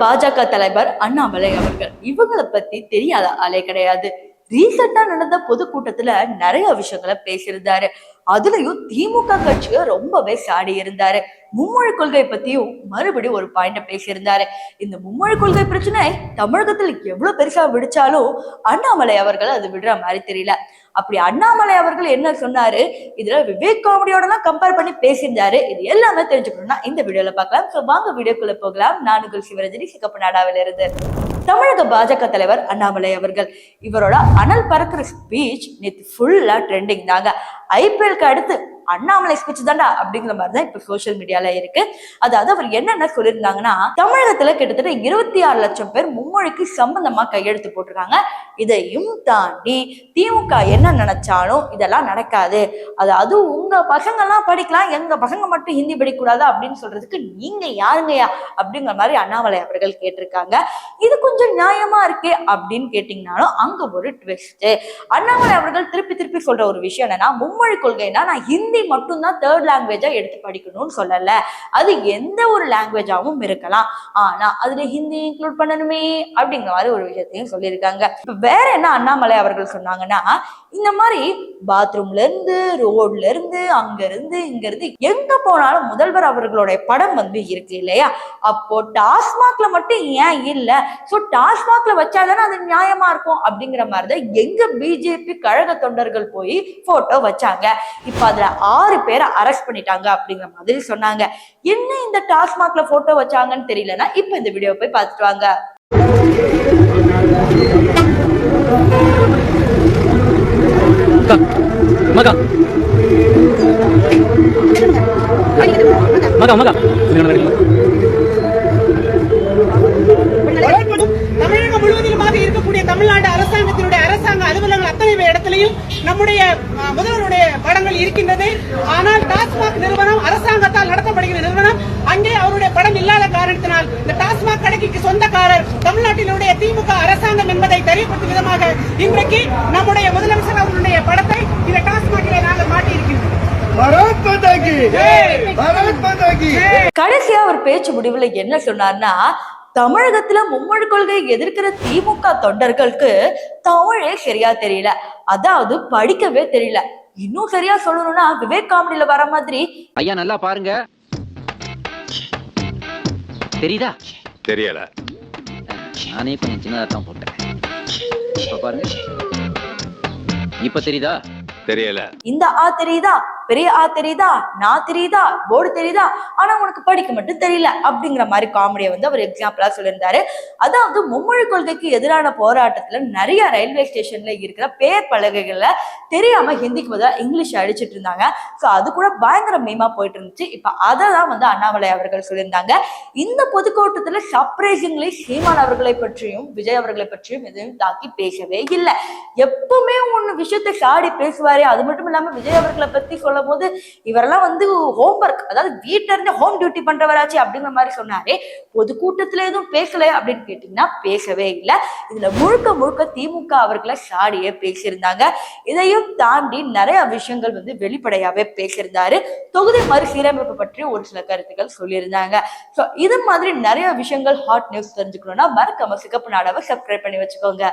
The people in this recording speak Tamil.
பாஜக தலைவர் அண்ணாமலை அவர்கள். இவங்களை பத்தி தெரியாத ஆளே கிடையாது. ரீசெண்டா நடந்த பொதுக்கூட்டத்துல நிறைய விஷயங்களை பேசியிருந்தாரு. அதுலயும் திமுக கட்சியை ரொம்பவே சாடி இருந்தாரு. மும்மொழி கொள்கை பத்தியும் மறுபடியும் ஒரு பாயிண்ட பேசியிருந்தாரு. இந்த மும்மொழி கொள்கை பிரச்சனை தமிழகத்துல எவ்வளவு பெருசா விடிச்சாலும் அண்ணாமலை அவர்கள் அது விடுற மாதிரி தெரியல. அப்படி அண்ணாமலை அவர்கள் என்ன சொன்னாரு? இதுல விவேக் காமெடியோட எல்லாம் கம்பேர் பண்ணி பேசியிருந்தாரு. இது எல்லாமே தெரிஞ்சுக்கணும்னா இந்த வீடியோல பார்க்கலாம். சோ வாங்க வீடியோக்குள்ள போகலாம். நான் சிவரஜினி சிகப்பு நாடாவில இருந்து தமிழக பாஜக தலைவர் அண்ணாமலை அவர்கள். இவரோட அனல் பறக்கிற ஸ்பீச் நேற்று ஃபுல்லா ட்ரெண்டிங் தாங்க. ஐபிஎல்க்கு அடுத்து அண்ணாமலை ஸ்பீச் தாண்டா அப்படிங்கிற மாதிரி தான் இப்ப சோசியல் மீடியால இருக்கு. அதாவது அவர் என்னென்ன சொல்லியிருந்தாங்கன்னா தமிழகத்துல கிட்டத்தட்ட இருபத்தி ஆறு லட்சம் பேர் மும்மொழிக்கு சம்பந்தமா கையெழுத்து போட்டிருக்காங்க. இதையும் தாண்டி திமுக என்ன நினைச்சாலும் இதெல்லாம் நடக்காது. அதாவது உங்க பசங்க எல்லாம் படிக்கலாம் எங்க பசங்க மட்டும் ஹிந்தி படிக்கக்கூடாது அப்படின்னு சொல்றதுக்கு நீங்க யாருங்கயா அப்படிங்கிற மாதிரி அண்ணாமலை அவர்கள் கேட்டிருக்காங்க. இது கொஞ்சம் நியாயமா இருக்கே அப்படின்னு கேட்டீங்கனாலும் அங்க ஒரு ட்விஸ்ட் அண்ணாமலை அவர்கள் திருப்பி திருப்பி சொல்ற ஒரு விஷயம் என்னன்னா மும்மொழி கொள்கைனா நான் ஹிந்தி மட்டும்தான் தேர்ட் லாங்குவேஜா எடுத்து படிக்கணும்னு சொல்லல. அது எந்த ஒரு லாங்குவேஜாவும் இருக்கலாம். ஆனா அதுல ஹிந்தி இன்க்ளூட் பண்ணணுமே அப்படிங்கிற மாதிரி ஒரு விஷயத்தையும் சொல்லியிருக்காங்க. இப்ப வேற என்ன அண்ணாமலை அவர்கள் சொன்னாங்கன்னா இந்த மாதிரி பாத்ரூம்ல இருந்து ரோட்ல இருந்து அங்க இருந்து இங்க இருந்து எங்க போனாலும் முதல்வர் அவர்களுடைய படம் வந்து இருக்கு இல்லையா? அப்போ டாஸ்மாக்ல மட்டும் ஏன் இல்ல? சோ டாஸ்மாக்ல வச்சாதானே அது நியாயமா இருக்கும் அப்படிங்கிற மாதிரிதான் எங்க பிஜேபி கழக தொண்டர்கள் போய் போட்டோ வச்சாங்க. இப்ப அதுல ஆறு பேரை அரெஸ்ட் பண்ணிட்டாங்க அப்படிங்கிற மாதிரி சொன்னாங்க. என்ன இந்த டாஸ்மாக்ல போட்டோ வச்சாங்கன்னு தெரியலன்னா இப்ப இந்த வீடியோ போய் பார்த்துட்டு வாங்க. மகா மகா. மகா தமிழகம் முழுவதிலுமாக இருக்கக்கூடிய தமிழ்நாடு அரசாங்கத்தினுடைய அரசாங்க அலுவலகங்கள் அத்தனை இடத்திலையும் நம்முடைய முதல்வருடைய படங்கள் இருக்கின்றது. ஆனால் டாஸ்மாக் நிறுவனம் அரசாங்கத்தால் நடத்தப்படுகிற நிறுவனம் அங்கே அவருடைய படம் இல்லாத காரணத்தினால் இந்த டாஸ்மாக் கடைக்கு சொந்தக்காரர் தமிழ்நாட்டினுடைய திமுக அரசாங்கம் என்பதை தெரியப்படுத்தும் விதமாக இன்றைக்கு நம்முடைய முதலமைச்சர் அவருடைய படத்தை இந்த டாஸ்மாகிலே நாங்கள் மாட்டியிருக்கின்றோம். கடைசியா அவர் பேச்சு முடிவுல என்ன சொன்னார்னா தமிழகத்துல மும்மொழி கொள்கையை எதிர்க்கிற திமுக தொண்டர்களுக்கு தமிழே சரியா தெரியல. அதாவது படிக்கவே தெரியல. இன்னும் சரியா சொல்லணும்னா விவேக் காமெடியில வர மாதிரி ஐயா நல்லா பாருங்க. தெரியுதா? தெரியல. நானே கொஞ்சம் சின்னதா தான் போட்டேன். இப்ப பாருங்க. இப்ப தெரியுதா? தெரியல. இந்த ஆ தெரியுதா? பெரிய ஆ தெரியுதா? நான் தெரியுதா? போர்டு தெரியுதா? ஆனா உனக்கு படிக்க மட்டும் தெரியல அப்படிங்கிற மாதிரி காமெடியை வந்து அவர் எக்ஸாம்பிளா சொல்லியிருந்தாரு. அதாவது மும்மொழி கொள்கைக்கு எதிரான போராட்டத்துல நிறைய ரயில்வே ஸ்டேஷன்ல இருக்கிற பேர் பலகைகள்ல தெரியாம ஹிந்திக்கு பதிலாக இங்கிலீஷ் அடிச்சிட்டு இருந்தாங்க. ஸோ அது கூட பயங்கர மீமா போயிட்டு இருந்துச்சு. இப்ப அதை தான் வந்து அண்ணாமலை அவர்கள் சொல்லியிருந்தாங்க. இந்த பொதுக்கூட்டத்துல சர்ப்ரைசிங்லி சீமான் அவர்களை பற்றியும் விஜய் அவர்களை பற்றியும் எதையும் தாக்கி பேசவே இல்லை. எப்பவுமே ஒன்று விஷயத்தை சாடி பேசுவாரு அது மட்டும் இல்லாம விஜய் அவர்களை பத்தி சொல்லும் போது இவரெல்லாம் வந்து ஹோம்ஒர்க் அதாவது வீட்டில இருந்து ஹோம் டியூட்டி பண்றவராச்சு அப்படிங்கிற மாதிரி சொன்னாரு. பொதுக்கூட்டத்துல எதுவும் பேசல அப்படின்னு கேட்டீங்கன்னா பேசவே இல்லை. இதுல முழுக்க முழுக்க திமுக அவர்களை சாடியே பேசியிருந்தாங்க. இதையும் தாண்டி நிறைய விஷயங்கள் வந்து வெளிப்படையாவே பேசியிருந்தாரு. தொகுதி மறுசீரமைப்பு பற்றி ஒரு சில கருத்துக்கள் சொல்லியிருந்தாங்க. ஸோ இது மாதிரி நிறைய விஷயங்கள் ஹாட் நியூஸ் தெரிஞ்சுக்கணும்னா மறக்காம சிகப்பு நாடாவை சப்ஸ்கிரைப் பண்ணி வச்சுக்கோங்க.